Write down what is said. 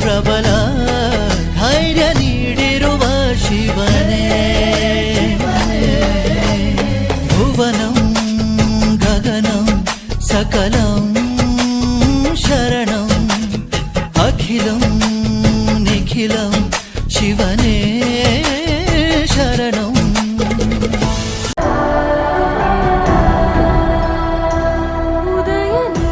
ಪ್ರಬಲ ಧೈರ್ಯ ನೀಡಿರುವ ಶಿವನೇ ಭುವನಂ ಗಗನಂ ಸಕಲಂ ಶರಣಂ ಅಖಿಲಂ ನಿಖಿಲಂ ಶಿವನೇ ಶರಣಂ ಉದಯನಿ